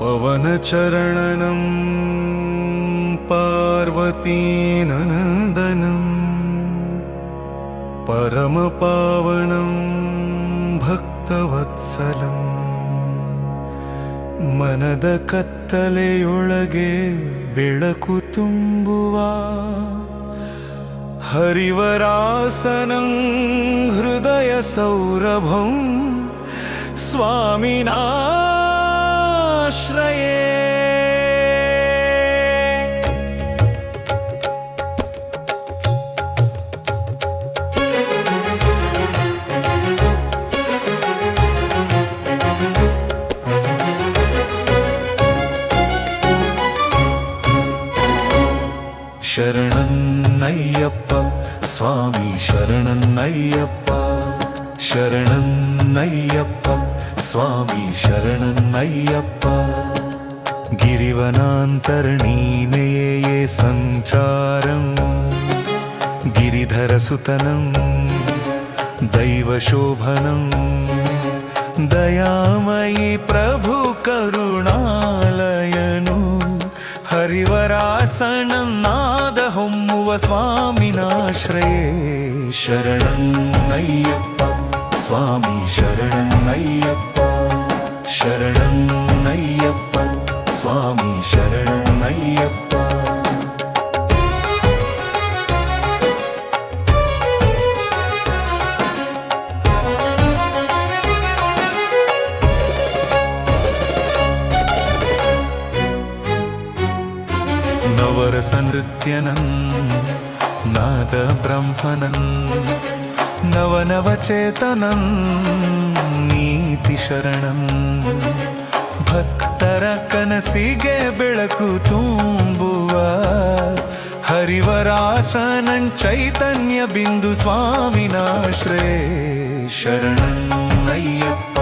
पवनचरणनं पार्वतीनन्दनम् परमपावनं ಭಕ್ತವತ್ಸಲಂ ಮನದ ಕತ್ತಲೆಯೊಳಗೆ ಬೆಳಕು ತುಂಬುವ ಹರಿವರಾಸನಂ ಹೃದಯ ಸೌರಭಂ माश्रये शरणन् ஐயப்பா சுவாமி शरणन् ஐயப்பா शरणन् ஐயப்பா स्वामी शरणं मय्यप्प गिरिवनान्तरणी सञ्चारम् गिरिधरसुतनं दैवशोभनं दयामयि प्रभुकरुणालयनु हरिवरासनं नादहुम्मुव स्वामिनाश्रये शरणं नय्यप्प स्वामी शरणं नय्यप्प ശരണം അയ്യപ്പ സ്വാമി ശരണം അയ്യപ്പ. നവരസനൃത്യനൻ നാദബ്രഹ്മനൻ നവനവചേതനം ಪ್ರೀತಿ ಶರಣಂ. ಭಕ್ತರ ಕನಸಿಗೆ ಬೆಳಕು ತುಂಬುವ ಹರಿವರಾಸನಂ ಚೈತನ್ಯ ಬಿಂದು ಸ್ವಾಮಿನಾಶ್ರೇ ಶರಣಂ ಅಯ್ಯಪ್ಪ,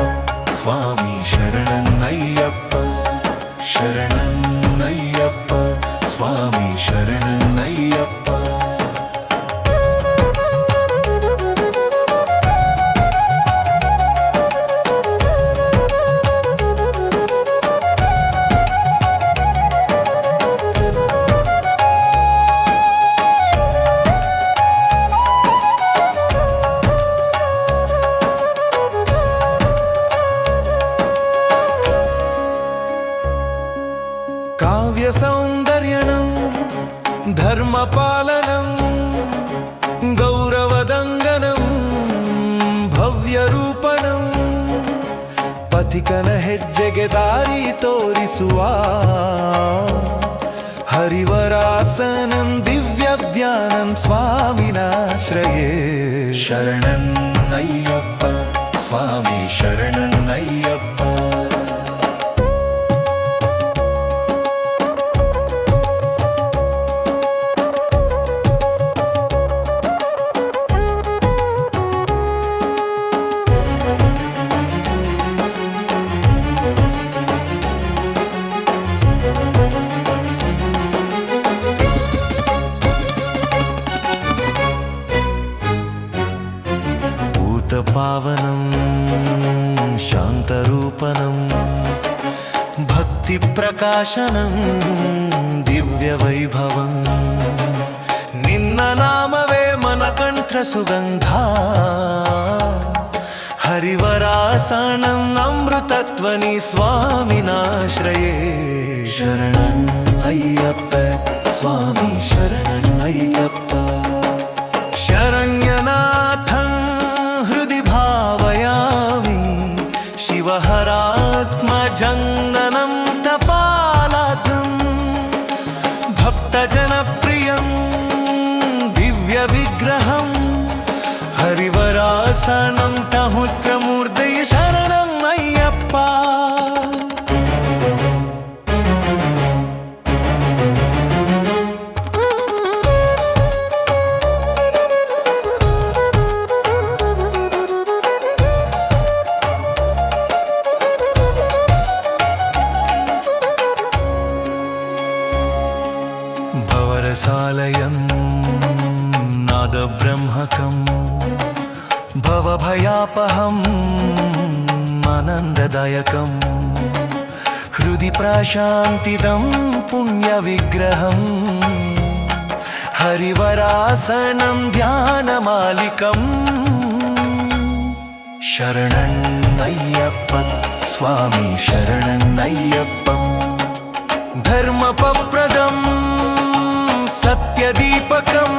ಸ್ವಾಮಿ ಶರಣನ್ ಅಯ್ಯಪ್ಪ सौन्दर्यणं धर्मपालनं गौरवदङ्गनं भव्यरूपणं पथिकन हेज्जेगे दारि तोरिसुवा हरिवरासनं दिव्यज्ञानं स्वामिनाश्रये शरणं नय्यप्प स्वामी शरणं नय्य शान्तरूपणं भक्तिप्रकाशनं दिव्यवैभवम् निन्ननामवे मनकण्ठसुगन्धा हरिवरासणम् अमृतत्वनि स्वामिनाश्रये शरणम् अय्यप्प स्वामी शरणम् अय्यप्प शिवहरात्मजङ्गनं तपालतम् भक्तजनप्रियं दिव्यविग्रहं हरिवरासनं तहुत्रमूर्तय పాపహం ఆనందదాయకం హృది ప్రశాంతిదం పుణ్యవిగ్రహం హరివరాసనం ధ్యానమాలికం శరణయ్యప్ప స్వామి శరణయ్యప్పం ధర్మపప్రదం సత్యదీపకం.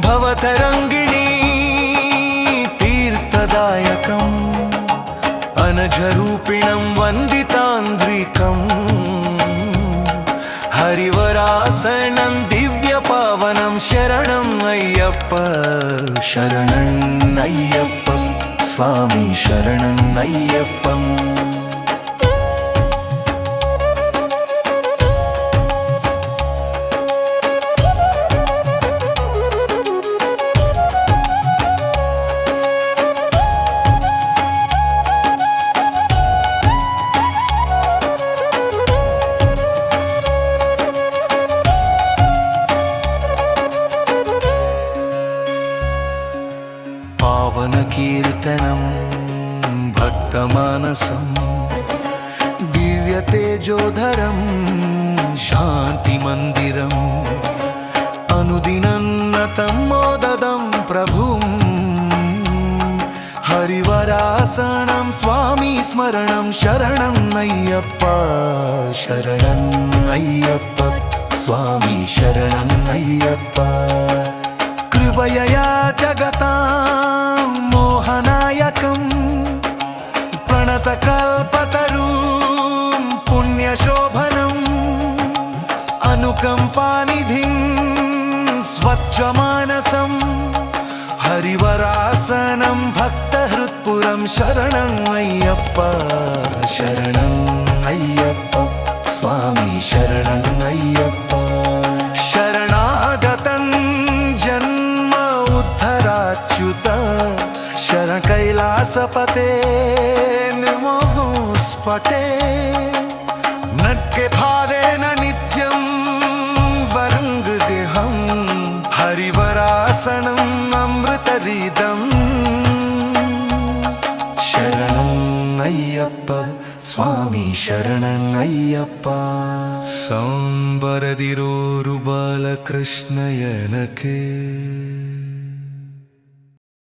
భవతరంగి అనఘరూపిణం వందితాంద్రికం హరివరాసనం దివ్యపావనం శరణం అయ్యప్ప. శరణం అయ్యప్ప స్వామి శరణం అయ్యప్పం भक्तमानसं दिव्यतेजोधरं शान्तिमन्दिरम् अनुदिनन्नतं मोददं प्रभुं हरिवरासनं स्वामी स्मरणं शरणं नय्यप्प शरणं नय्यप्प स्वामी शरणं नय्यप्प कृपयया जगता ప్రణతకల్పతరూం పుణ్యశోభనం అనుకంపానిధిం స్వచ్ఛమానసం హరివరాసనం భక్తహృత్పురం శరణం అయ్యప్ప శరణం అయ్యప్ప స్వామి శరణం అయ్యప్ప ಕೈಲಾಸಪತೆ ನಿಮೋಹು ಸ್ಫಟೆ ನಟ್ಕೆ ಭಾರೇಣ ನಿತ್ಯಂ ವರಂಗು ದೇಹಂ ಹರಿವರಾಸನಂ ಅಮೃತರೀದಂ ಶರಣಂ ಅಯ್ಯಪ್ಪ ಸ್ವಾಮಿ ಶರಣನ್ ಅಯ್ಯಪ್ಪ ಸಂಬರದಿರೋರು ಬಾಲಕೃಷ್ಣಯನಕೆ